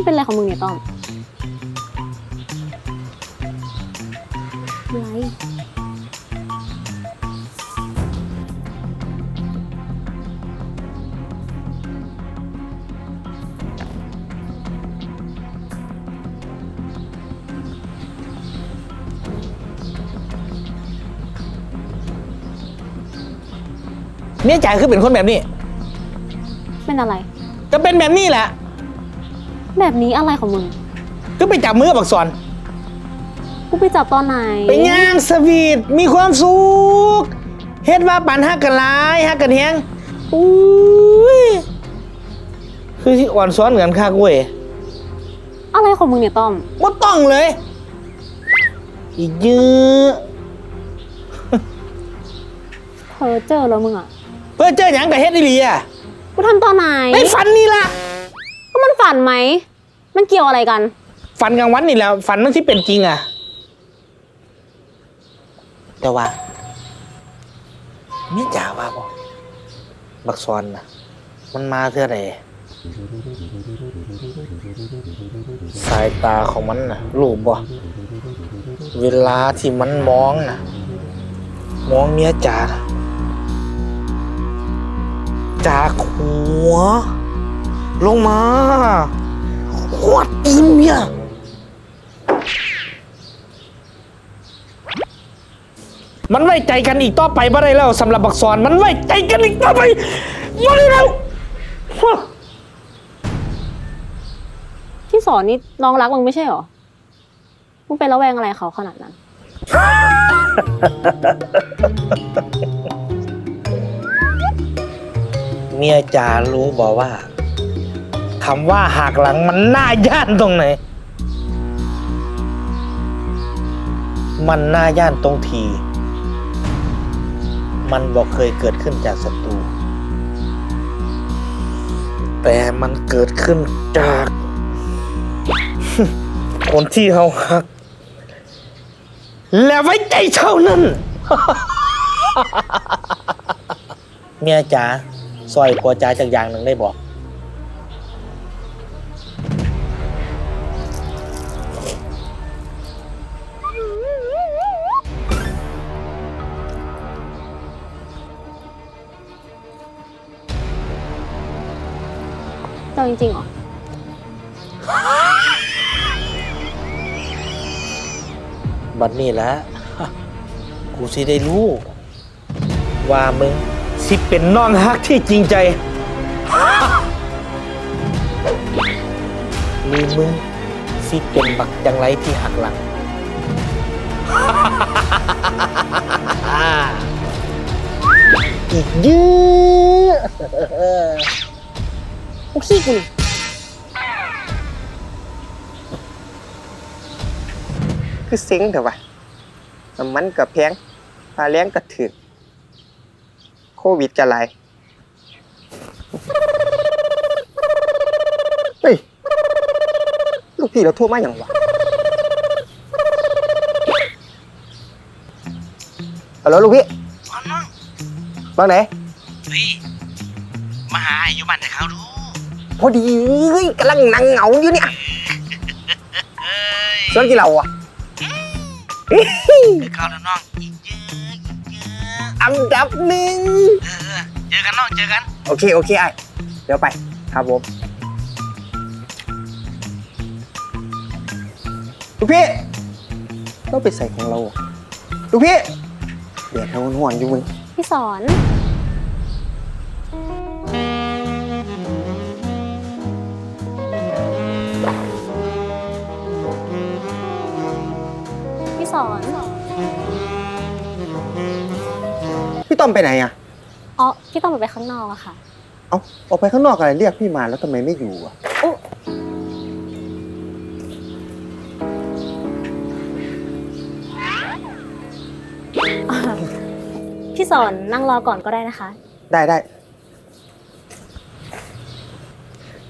มันเป็นอะไรของมึงเนี่ยต้อมอะไรเมียจ๋าคือเป็นคนแบบนี้ เป็นอะไร ก็เป็นแบบนี้แหละ แบบนี้อะไรของมึง ก็ไปจับมือบักสอน กูไปจับตอนไหน ไปย่างสวีทมีความสุขเฮ็ดว่าปันฮักกันหลายฮักกันแฮงอุ้ยคือที่อ่อนซ้อนกันคักเว้ยอะไรของมึงเนี่ยต้อม บ่ต้องเลย อีกเยอะเพอเจอแล้วมึงอะ เพื่อเจอหยังกับเฮ็ดอีหลีอะ กูทำตอนไหนในฝันนี่ล่ะก็ มันฝันไหม มันเกี่ยวอะไรกัน ฝันกลางวันนี่แหละฝันมันที่เป็นจริงอะ แต่ว่ามีจ่าว่าบ่บักซอนนะมันมาเท่าไรสายตาของมันนะรู้บ่เวลาที่มันมองนะมองเมียจ่านะจากหัว ลงมาขวดตีนเมียมันไว้ใจกันอีกต่อไปบ่ได้แล้วสำหรับบักซอนมันไว้ใจกันอีกต่อไปบ่ได้แล้วฮะที่สอนนี่น้องรักมึงไม่ใช่หรอ มึงเป็นระแวงอะไรเขาขนาดนั้น เมียจ๋ารู้บอกว่า คำว่าหักหลังมันน่าย่านตรงไหน มันน่าย่านตรงที มันบอกเคยเกิดขึ้นจากศัตรู แต่มันเกิดขึ้นจาก คนที่เขาหัก และไว้ใจเท่านั้นเมียจ๋าซอยกว่าจ๋าจากอย่างหนึ่งได้บอก เจ้าจริงๆเหรอ บัดนี้แหล้วกูสิได้รู้ ว่ามึง สิเป็นน้องฮักที่จริงใจหรือมึง สิเป็นบักจังไรที่หักหลัง อีกเยอะ กูขี้กูนี่คือเซ็งเถอะวะน้ำมันกับแพงปลาแรงกับถึกโควิดกันหลายเฮ้ย ลูกพี่เราโทรมาอย่างวะฮัลโหลลูกพี่บ้างไหน เฮ้ย มาหาอยู่บ้านแต่เขาดู พอดีเฮ้ยกำลังนั่งเหงาอยู่เนี่ยเอ้ยส่วนกี่เราอะเขาแล้วน้องอีกเยอะอีกเยอะอันดับหนึ่งเออเจอกันน้องเจอกัน โอเคโอเคไอ้เดี๋ยวไปครับผมลูกพี่เราไปใส่ของเราอะลูกพี่เดี๋ยวเราห่วนๆอยู่มึงพี่สอน อนพี่ต้อมไปไหนอะอ๋อพี่ต้องไปข้างนอกอะค่ะเอาออกไปข้างนอกอะไรเรียกพี่มาแล้วทำไมไม่อยู่อะพี่สอนนั่งรอก่อนก็ได้นะคะ ได้ได้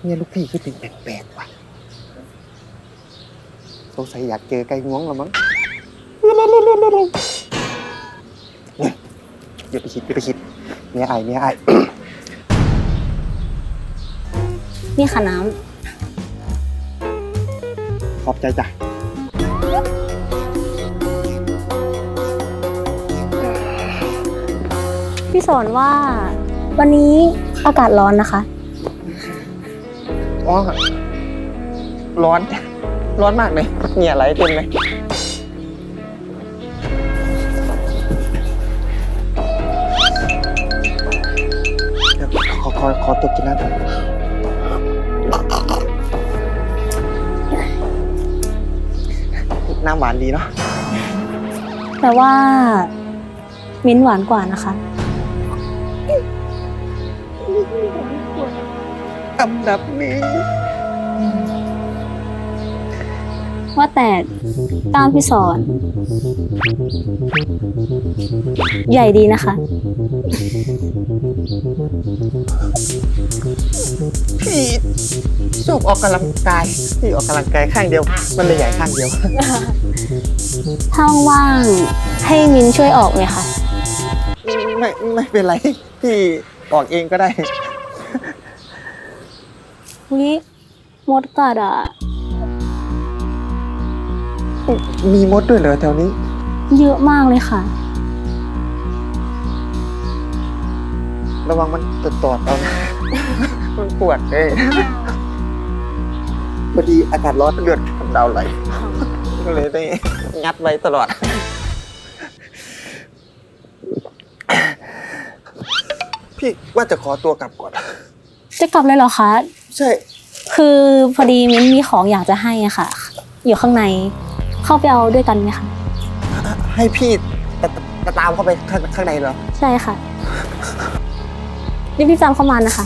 เนี่ยลูกพี่คือเป็นแปลกๆว่ะสงสัยอยากเจอไก่งวงแล้วมั้ง อย่าไปคิดอย่าไปคิดเมียไอายเมียไอายนี่ค่ะน้ขอบใจจ้ะพี่สอนว่า วันนี้อากาศร้อนนะคะ อ๋อ ร้อน ร้อนมากเลยเหงื่อไหลเต็มเลย ขอขอขอตัวกินน้ำก่อนน้ำหวานดีเนาะแต่ว่า มิ้นท์หวานกว่านะคะ อันดับนี้ว่าแต่กล้ามพี่สอน ใหญ่ดีนะคะ พี่ชอบออกกำลังกายพี่ออกกำลังกายข้างเดียว มันเลยใหญ่ข้างเดียว ถ้าว่างๆให้มิ้นท์ช่วยออกเลยค่ะไม่ไม่เป็นไร พี่ออกเองก็ได้ วิมดกัดอะ มีมดด้วยเหรอแถวนี้ เยอะมากเลยค่ะ ระวังมันตดตอดเอานะ มันปวดเลยพอดีอากาศร้อนเลือดกำเดาไหลก็เลยได้งัดไว้ตลอด พี่ว่าจะขอตัวกลับก่อน จะกลับเลยเหรอคะ ใช่ คือพอดีมิ้นท์มีของอยากจะให้อะค่ะ อยู่ข้างใน เข้าไปเอาด้วยกันไหมคะ ให้พี่ตตตามเข้าไปข้างข้างในเหรอ ใช่ค่ะ รีบพี่ตามเข้ามานะคะ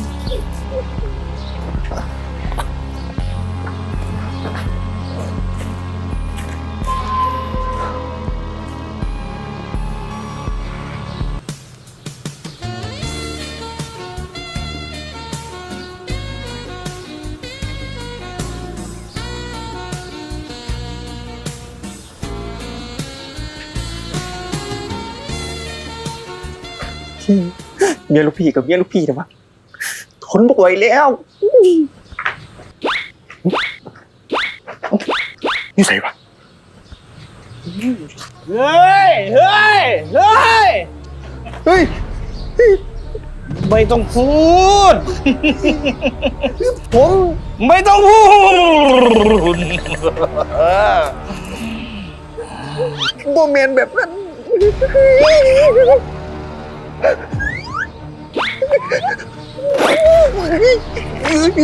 มียลูกพี่กับเมียลูกพี่แต่ว่าทนบ่ไหวแล้วนี่ใส่ปะเฮ้ย เฮ้ย เฮ้ย เฮ้ย ไม่ต้องพูด ผมไม่ต้องพูดโบเมนแบบนั้น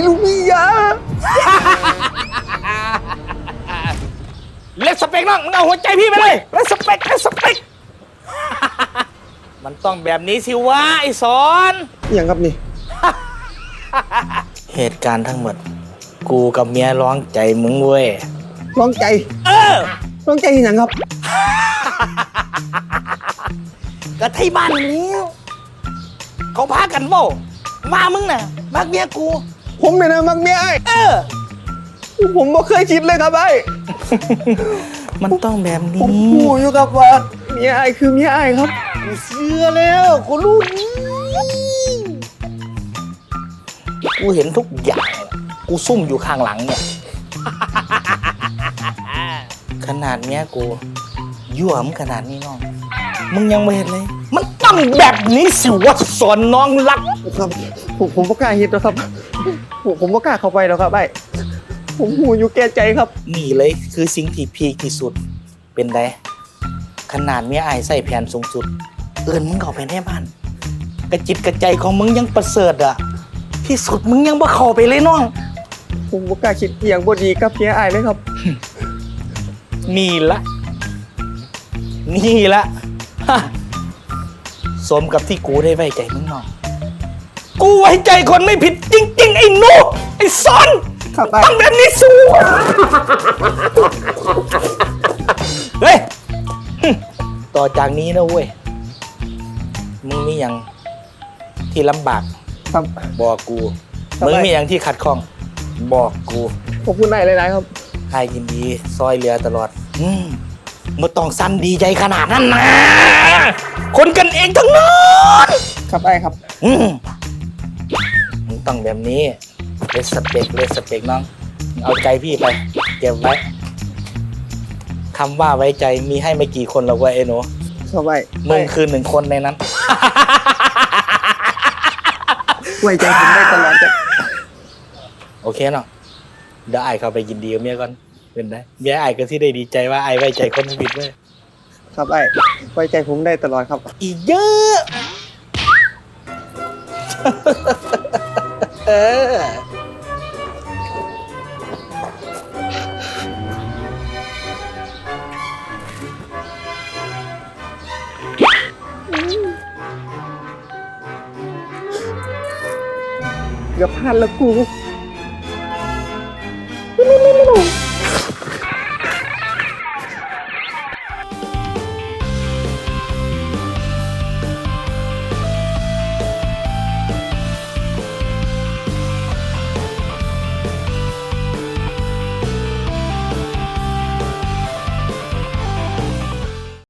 ลูกพี่ยาเล็กสเปกน้องมึงเอาหัวใจพี่ไปเลยเล็กสเปกเล็กสเปกมันต้องแบบนี้สิวะไอสอนอย่างครับนี่ เหตุการณ์ทั้งหมด กูกับเมียร้องใจมึงเว้ย ร้องใจ เออ ร้องใจอย่างครับกะไทยบ้านแล้ว เขาพากันโม่มามึงน่ะมักเมียกู ผมเนี่ยนะมักเมียไอ้เออ ผมบ่เคยคิดเลยครับไอ้มันต้องแบบผมนี้พูดอยู่กับว่าเมียไอ้คือเมียไอ้ครับกูเชื่อแล้วกูรู้นี่กูเห็นทุกอย่าง กูซุ่มอยู่ข้างหลังเนี่ย ขนาดเนี้ยกูยั่วมึงขนาดนี้น้อง มึงยังไม่เห็นเลยมัน ต้องแบบนี้สิวะสอนน้องรัก ครับผมผมบ่กล้าเฮ็ดแล้วครับผมผมบ่กล้าเข้าไปแล้วครับไอ้ผมหูอยู่แก่ใจครับ นี่เลยคือสิ่งที่พีคที่สุดเป็นไดขนาดเมียอายใส่แผนสูงสุด เอินมึงเข้าไปในบ้าน กระจิตกระใจของมึงยังประเสริฐอะที่สุดมึงยังบ่เข้าไปเลยน้อง ผมบ่กล้าคิดอหย่างบ่ดีกับเมียไอ้เลยครับ นี่ละ นี่ละฮะ สมกับที่กูได้ไว้ใจมึงน้อง กูไว้ใจคนไม่ผิดจริง ๆ ไอ้หนูไอ้ซอนครับไอ้ต้องแบบนี้สู้เฮ้ยหึต่อจากนี้นะเว้ย มึงมีอย่างที่ลำบาก ครับ บอกกูครับมึงมีอย่างที่ขัดข้อง บอกกู ขอบคุณนายหลายๆครับ ให้ยินดี ซอยเรือตลอด อืม มื่ต้องสั้นดีใจขนาดนั้นนะ คนกันเองทั้งนั้นครับไอ้ครับ อืมมึงต้องแบบนี้เลสเปกเลสเปกน้องเอาใจพี่ไป เก็บไว้คำว่าไว้ใจมีให้ไม่กี่คนหรอกเว่าไอ้หนูครับไอ้มึงคือหนึ่งคนในนั้นไว้ใจผมได้ตลอดจ้ะโอเคเนาะเดี๋ยวไอ้เข้าไปยินดีกับเมียก่อน เป็นได้เมียไอ้ก็ที่ได้ดีใจว่าไอ้ไว้ใจคนผิดไหมครับไอ้ไว้ใจผมได้ตลอดครับ อีกเยอะ เออเกือบพลาดแล้วกู